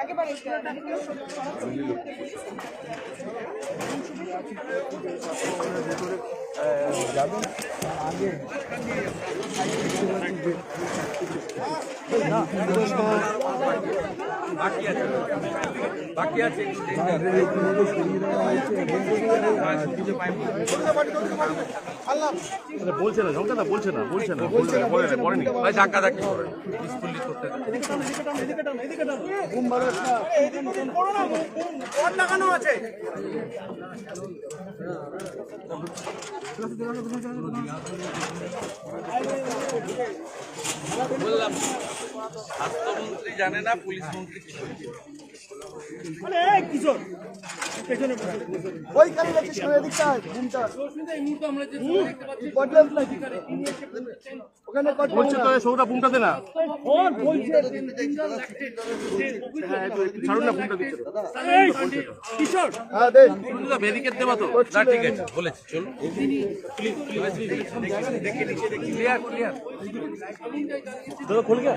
একেবারে আছে বলছে না ঝঙ্কাদা বলছে না বলছে না বলছে না বলে পড়েনি ভাই ধাক্কা ধাক্কি করে। স্কুলি করতে। বললাম স্বাস্থ্যমন্ত্রী জানে না পুলিশ মন্ত্রী সামনের ঘুমটা নাকি ওখানে কট বলছে তো সৌটা বুমটা দে না হ্যাঁ একটু একটু ছাড়ুন না বুমটা দিচ্ছে তো। হ্যাঁ ব্যারিকেড দেবো তো না ঠিক আছে বলেছি চলো ক্লিয়ার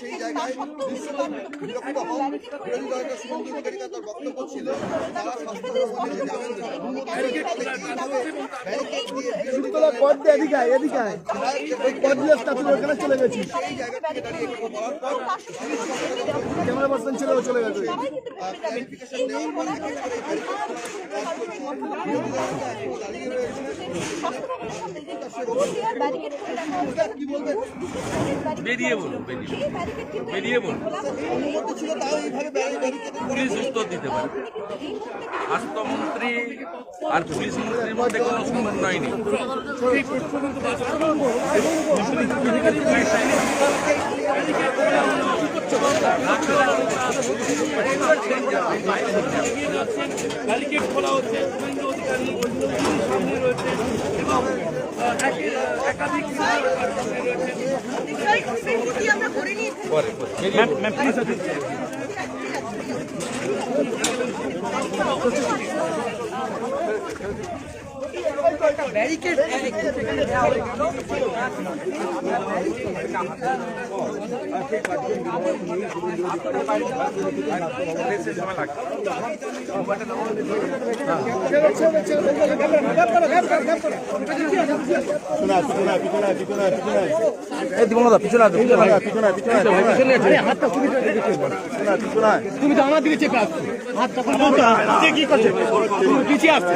সেই জায়গায় বক্তব্য ছিল তারা চলে গেছি ক্যামেরা পার্সন ছিল চলে গেছে। পুলিশ উত্তর দিতে পারে। স্বাস্থ্যমন্ত্রী আর পুলিশ মন্ত্রীর মধ্যে কোনো সমন্বয় নেই। ব্যারিকেড খোলা হচ্ছে শুভেন্দু অধিকারী সামনে রয়েছে এবং একাধিক রয়েছে আমরা করে নিই পরে পরে এই দিবঙ্গদা পিছনে আছে পিছনে তুমি তো আমার দিকে চেপে আসছো। হাতটা কি করছে? পিছিয়ে আসছে।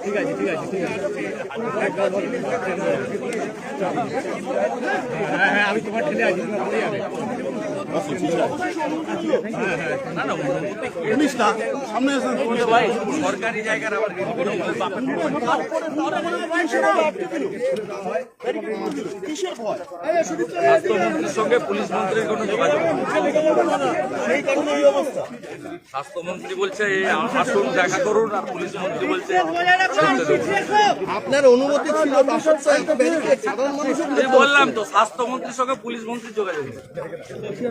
ঠিক আছে ঠিক আছে ঠিক আছে হ্যাঁ হ্যাঁ আমি তোমার ঠেলে আছি পুলিশ সামনে সরকারি জায়গার আবার স্বাস্থ্যমন্ত্রীর সঙ্গে পুলিশ মন্ত্রীর কোনো যোগাযোগ স্বাস্থ্যমন্ত্রী বলছে আসুন দেখা করুন আর পুলিশ মন্ত্রী বলছে আপনার অনুমতি ছিল তা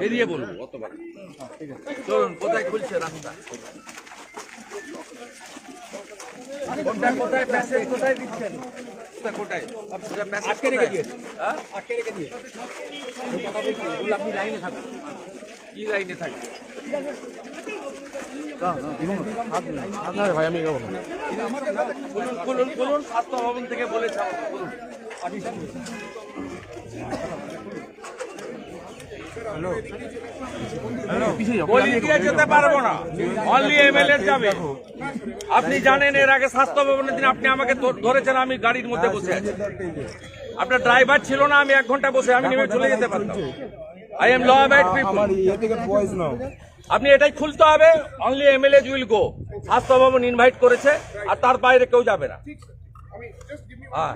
বেরিয়ে বলুন অতবার। চলুন কোথায় খুলছে রাস্তা? কোথায় কোথায় প্যাসেজ কোথায়? দিচ্ছেন কোটায় রেখে রেখে আপনি লাইনে থাকুন কি লাইনে থাকবে? যেতে পারব না অনলি আপনি জানেন এর আগে স্বাস্থ্য ভবনের দিন আপনি আমাকে ধরেছেন, আমি গাড়ির মধ্যে বসে আছি। আপনার ড্রাইভার ছিল না, আমি এক ঘণ্টা বসে, আমি নেমে চলে যেতে পারতাম। I am law abide people আপনি এটাই খুলতে হবে অনলি এমএলএ উইল গো স্বাস্থ্য ভবন ইনভাইট করেছে আর তার বাইরে কেউ যাবে না। হ্যাঁ।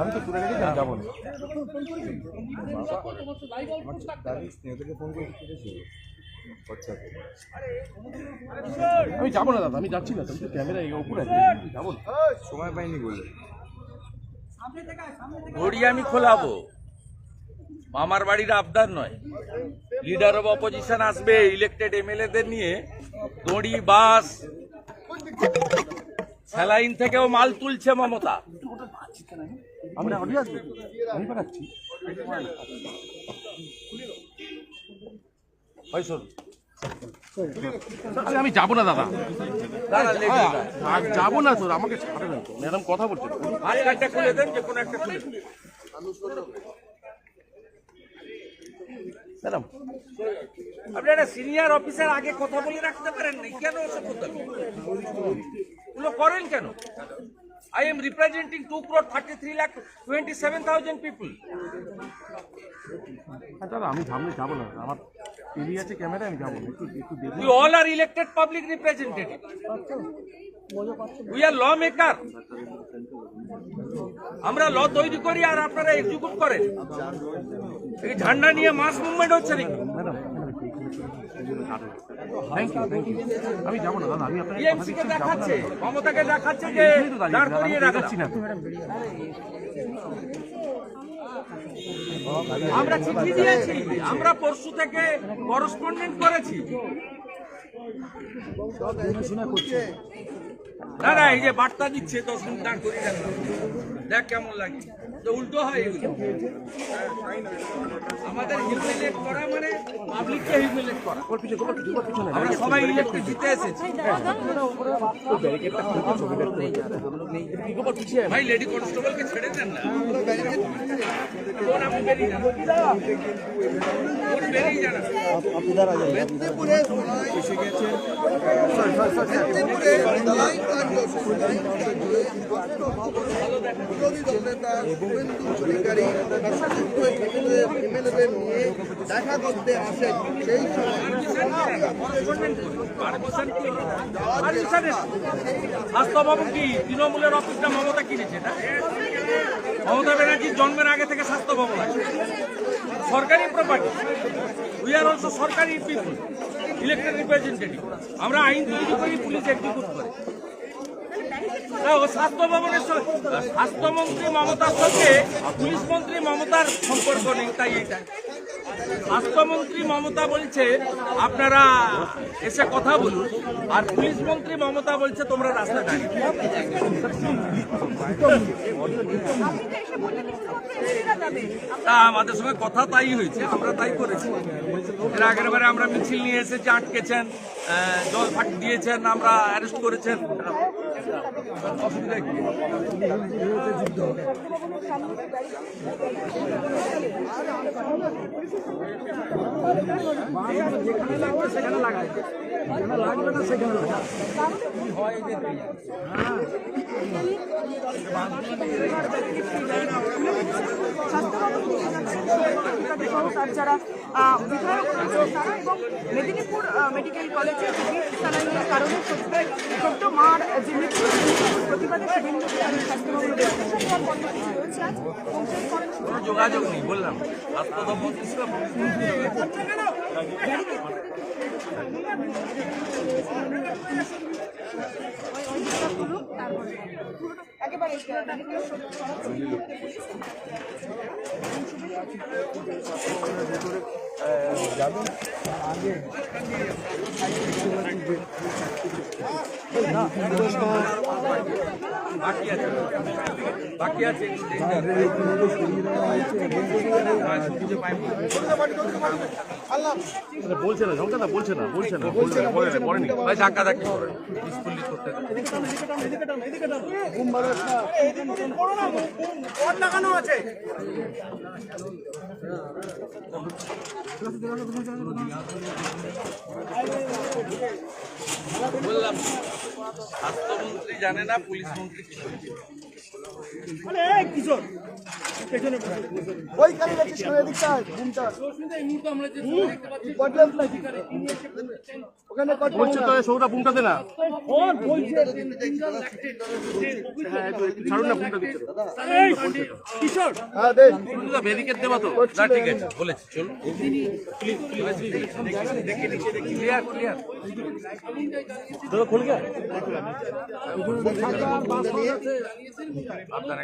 আমি তো পুরো রেডি যাব না। আমি যাব না দাদা আমি যাচ্ছি না তুমি তো ক্যামেরা উপরে আছে যাব না। ঘড়ি আমি খোলাবো। মামার বাড়ির আবদার নয়। লিডার অব অপোজিশন আসবে ইলেক্টেড এমএলএদের নিয়ে। দড়ি বাস স্যালাইন থেকেও মাল তুলছে মমতা। আমি অডিও আসবে আমি পাঠাচ্ছি হয় শোন। আমি যাব না দাদা। আর যাব না তো আমাকে ছাড়ে না তো। ম্যাডাম কথা বলছে তো। হাত কার্ডটা খুলে দেন যে কোনো একটা খুলে ম্যাডাম। আপনি একটা সিনিয়র অফিসার আগে কথা বলে রাখতে পারেন না কেন ওসব করতে করেন কেন? Two crore thirty three lakh twenty seven thousand people হ্যাঁ আমি সামনে যাব না। আমার টিভি আছে ক্যামেরা আমি যাব না। একটু একটু দেখুন। We all are elected public representatives. We are law maker. আমরা ল তৈরি করি আর আপনারা এক্সিকিউট করেন। এই ঝান্ডা নিয়ে মাস মুভমেন্ট হচ্ছে নাকি? থ্যাংক ইউ থ্যাংক ইউ আমি যাব না দাদা আমি আপনাকে না দেখাচ্ছে মমতাকে দেখাচ্ছে যে এখানেই তো দাঁড়িয়ে দাঁড় করিয়ে আমি না। আমরা চিঠি দিয়েছি আমরা পরশু থেকে করসপন্ডেন্ট করেছি। না না এই যে বার্তা দিচ্ছে দশ মিনিট দাঁড় করিয়ে দেখ কেমন লাগে। উল্টো হয় আমাদের হিউমিলেট করা মানে পাবলিককে হিউমিলেট করা। আমরা সবাই ইলেকট্রিক জিতে এসেছি। ভাই লেডি কনস্টেবলকে ছেড়ে দেন না। আপনি সোনাই এসে গেছে মেদিনীপুরে সোনাই কাণ্ড সোনাই কাণ্ডে স্বাস্থ্য ভবনে বিরোধী শুভেন্দু অধিকারী তার এমএলএদের নিয়ে দেখা করতে আসেন সেই সময় স্বাস্থ্য কি তৃণমূলের অফিসটা মমতা কিনেছে? মমতা ব্যানার্জির জন্মের আগে থেকে স্বাস্থ্য ভবন আছে। সরকারি প্রপার্টি উই আর অলসো সরকারি পিপুল ইলেক্টেড রিপ্রেজেন্টেটিভ আমরা আইন তৈরি করি, পুলিশ এক্সিকিউট করে। স্বাস্থ্য ভবনের স্বাস্থ্যমন্ত্রী মমতার সঙ্গে পুলিশ মন্ত্রী মমতার সম্পর্ক নেই, তাই এটা। স্বাস্থ্যমন্ত্রী মমতা বলছে, আপনারা এসে কথা বলুন। আর পুলিশ মন্ত্রী মমতা বলছে, তোমরা রাস্তায় দাঁড়িয়ে তা আমাদের সঙ্গে কথা তাই হয়েছে, আমরা তাই করেছি। এর আগের বারে আমরা মিছিল নিয়ে এসেছি আটকেছেন জল ফাঁকি দিয়েছেন আমরা অ্যারেস্ট করেছেন অসুবিধা কি তার যারা আহ, বিধায়ক এবং মেদিনীপুর মেডিকেল কলেজে স্যালাইনের কারণে সত্য সত্য মার যে মৃত্যু প্রতিবাদে শুভেন্দু রয়েছে আজ। এবং সেই কর্মসূচি যোগাযোগ নেই বললাম। দপ্তর ছিল। করুক তারপরে বাকি আছে বাকি আছে বলছে না বলছে না বলছে না বলছে না বলে না পড়েনি ভাই ধাক্কা ধাক্কি করে স্কুলি করতে দাও। বললাম স্বাস্থ্যমন্ত্রী জানে না পুলিশ মন্ত্রী? ওইখানে যাচ্ছিস সামনের দিকটা ঘুমটা এই মুহূর্তে আমরা যে দেখতে পাচ্ছি বদলাম নাকি তিনি এসে বলছেন ওখানে কত তো সৌটা ফোনটা দে না। হ্যাঁ ছাড়ুন না ফোনটা দিচ্ছে হ্যাঁ দে। বন্ধুরা ব্যারিকেড দেবা তো। না ঠিক আছে বলেছি চলো ক্লিয়ার ক্লিয়ার দাদা খোল গিয়া আপনার